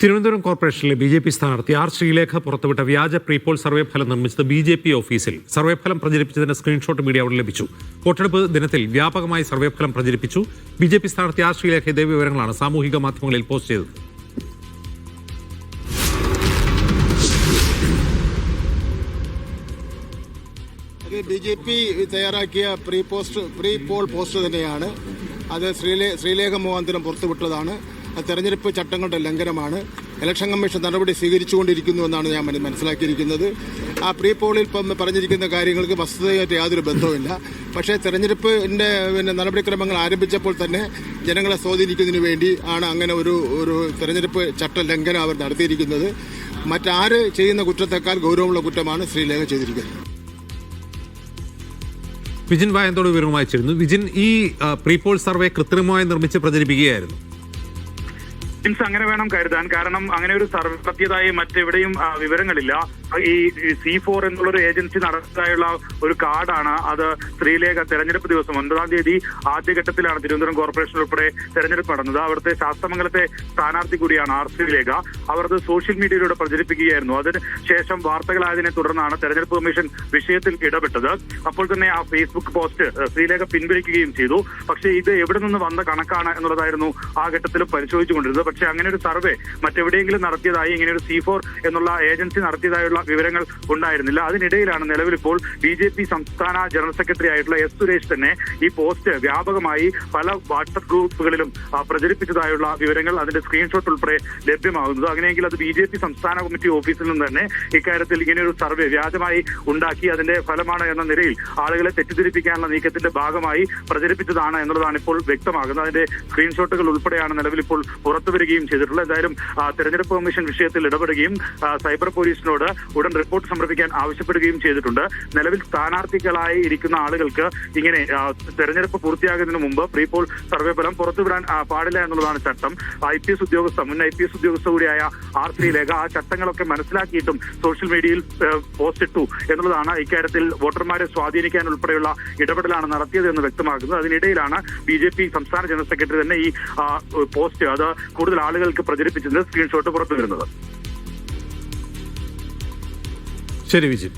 തിരുവനന്തപുരം കോർപ്പറേഷനിലെ B J P സ്ഥാനാർത്ഥി R Sreelekha പുറത്തുവിട്ട വ്യാജ പ്രീപോൾ സർവേ ഫലം നിർമ്മിച്ചത് ബി ജെ പി ഓഫീസിൽ. സർവേ ഫലം പ്രചരിപ്പിച്ചതിന്റെ സ്ക്രീൻഷോട്ട് മീഡിയ അവിടെ ലഭിച്ചു. വോട്ടെടുപ്പ് ദിനത്തിൽ വ്യാപകമായി സർവേ ഫലം പ്രചരിപ്പിച്ചു. ബി ജെ പി സ്ഥാനാർത്ഥി ആർ ശ്രീലേഖ ഇതേ വിവരങ്ങളാണ് സാമൂഹിക മാധ്യമങ്ങളിൽ പോസ്റ്റ് ചെയ്തത്. ബി ജെ പി തയ്യാറാക്കിയ pre post pre poll post തന്നെയാണ്. അത് ശ്രീലേ ശ്രീലേഖ മുഖാന്തരം പുറത്തുവിട്ടതാണ്. തെരഞ്ഞെടുപ്പ് ചട്ടങ്ങളുടെ ലംഘനമാണ്. ഇലക്ഷൻ കമ്മീഷൻ നടപടി സ്വീകരിച്ചുകൊണ്ടിരിക്കുന്നു എന്നാണ് ഞാൻ മനസ്സിലാക്കിയിരിക്കുന്നത്. ആ പ്രീ പോളിൽ ഇപ്പം പറഞ്ഞിരിക്കുന്ന കാര്യങ്ങൾക്ക് വസ്തുതയായിട്ട് യാതൊരു ബന്ധവുമില്ല. പക്ഷേ തെരഞ്ഞെടുപ്പിന്റെ പിന്നെ നടപടിക്രമങ്ങൾ ആരംഭിച്ചപ്പോൾ തന്നെ ജനങ്ങളെ സ്വാധീനിക്കുന്നതിന് വേണ്ടി ആണ് അങ്ങനെ ഒരു ഒരു തെരഞ്ഞെടുപ്പ് ചട്ട ലംഘനം അവർ നടത്തിയിരിക്കുന്നത്. മറ്റാര് ചെയ്യുന്ന കുറ്റത്തെക്കാൾ ഗൗരവമുള്ള കുറ്റമാണ് ശ്രീലേഖ ചെയ്തിരിക്കുന്നത്. വിജിൻ വായന്തോട് വിവരമായിരുന്നു വിജിൻ ഈ പ്രീ പ്രീപോൾ സർവേ കൃത്രിമമായി നിർമ്മിച്ച് പ്രചരിപ്പിക്കുകയായിരുന്നു. മീൻസ് അങ്ങനെ വേണം കരുതാൻ. കാരണം അങ്ങനെ ഒരു സർവേ നടത്തിയതായി മറ്റെവിടെയും വിവരങ്ങളില്ല. ഈ സി ഫോർ എന്നുള്ളൊരു ഏജൻസി നടത്തിയതായുള്ള ഒരു കാർഡാണ്. അത് ശ്രീലേഖ തെരഞ്ഞെടുപ്പ് ദിവസം ഒൻപതാം തീയതി ആദ്യഘട്ടത്തിലാണ് തിരുവനന്തപുരം കോർപ്പറേഷൻ ഉൾപ്പെടെ തെരഞ്ഞെടുപ്പ് നടന്നത്. അവിടുത്തെ ശാസ്തമംഗലത്തെ സ്ഥാനാർത്ഥി കൂടിയാണ് ആർ ശ്രീലേഖ അവർ അത് സോഷ്യൽ മീഡിയയിലൂടെ പ്രചരിപ്പിക്കുകയായിരുന്നു. അതിന് ശേഷം വാർത്തകളായതിനെ തുടർന്നാണ് തെരഞ്ഞെടുപ്പ് കമ്മീഷൻ വിഷയത്തിൽ ഇടപെട്ടത്. അപ്പോൾ തന്നെ ആ ഫേസ്ബുക്ക് പോസ്റ്റ് ശ്രീലേഖ പിൻവലിക്കുകയും ചെയ്തു. പക്ഷേ ഇത് എവിടെ നിന്ന് വന്ന കണക്കാണ് എന്നുള്ളതായിരുന്നു ആ ഘട്ടത്തിൽ പരിശോധിച്ചുകൊണ്ടിരുന്നത്. പക്ഷേ അങ്ങനെ ഒരു സർവേ മറ്റെവിടെയെങ്കിലും നടത്തിയതായി ഇങ്ങനെ ഒരു സി ഫോർ എന്നുള്ള ഏജൻസി നടത്തിയതായുള്ള വിവരങ്ങൾ ഉണ്ടായിരുന്നില്ല. അതിനിടയിലാണ് നിലവിലിപ്പോൾ ബി ജെ പി സംസ്ഥാന ജനറൽ സെക്രട്ടറി ആയിട്ടുള്ള എസ് സുരേഷ് തന്നെ ഈ പോസ്റ്റ് വ്യാപകമായി പല വാട്സപ്പ് ഗ്രൂപ്പുകളിലും പ്രചരിപ്പിച്ചതായുള്ള വിവരങ്ങൾ അതിന്റെ സ്ക്രീൻഷോട്ട് ഉൾപ്പെടെ ലഭ്യമാകുന്നത്. അങ്ങനെയെങ്കിൽ അത് ബി ജെ പി സംസ്ഥാന കമ്മിറ്റി ഓഫീസിൽ നിന്ന് തന്നെ ഇക്കാര്യത്തിൽ ഇങ്ങനെയൊരു സർവേ വ്യാജമായി ഉണ്ടാക്കി അതിന്റെ ഫലമാണ് എന്ന നിലയിൽ ആളുകളെ തെറ്റിദ്ധരിപ്പിക്കാനുള്ള നീക്കത്തിന്റെ ഭാഗമായി പ്രചരിപ്പിച്ചതാണ് എന്നുള്ളതാണ് ഇപ്പോൾ വ്യക്തമാകുന്നത്. അതിന്റെ സ്ക്രീൻഷോട്ടുകൾ ഉൾപ്പെടെയാണ് നിലവിൽ ഇപ്പോൾ പുറത്തു വരികയും ചെയ്തിട്ടുള്ളത് എന്തായാലും തെരഞ്ഞെടുപ്പ് കമ്മീഷൻ വിഷയത്തിൽ ഇടപെടുകയും സൈബർ പോലീസിനോട് ഉടൻ റിപ്പോർട്ട് സമർപ്പിക്കാൻ ആവശ്യപ്പെടുകയും ചെയ്തിട്ടുണ്ട്. നിലവിൽ സ്ഥാനാർത്ഥികളായി ഇരിക്കുന്ന ആളുകൾക്ക് ഇങ്ങനെ തെരഞ്ഞെടുപ്പ് പൂർത്തിയാകുന്നതിന് മുമ്പ് പ്രീ പോൾ സർവേ ഫലം പുറത്തുവിടാൻ പാടില്ല എന്നുള്ളതാണ് ചട്ടം. ഐ പി എസ് ഉദ്യോഗസ്ഥ മുൻ ഐ പി എസ് ഉദ്യോഗസ്ഥ കൂടിയായ ആർ ശ്രീലേഖ ആ ചട്ടങ്ങളൊക്കെ മനസ്സിലാക്കിയിട്ടും സോഷ്യൽ മീഡിയയിൽ പോസ്റ്റ് ഇട്ടു എന്നുള്ളതാണ് ഇക്കാര്യത്തിൽ വോട്ടർമാരെ സ്വാധീനിക്കാൻ ഉൾപ്പെടെയുള്ള ഇടപെടലാണ് നടത്തിയത് എന്ന് വ്യക്തമാക്കുന്നത്. അതിനിടയിലാണ് ബി ജെ പി സംസ്ഥാന ജനറൽ സെക്രട്ടറി തന്നെ ഈ പോസ്റ്റ് അത് കൂടുതൽ ആളുകൾക്ക് പ്രചരിപ്പിച്ചതിന്റെ സ്ക്രീൻഷോട്ട് പുറത്തു വരുന്നത് ശരി വിജിൻ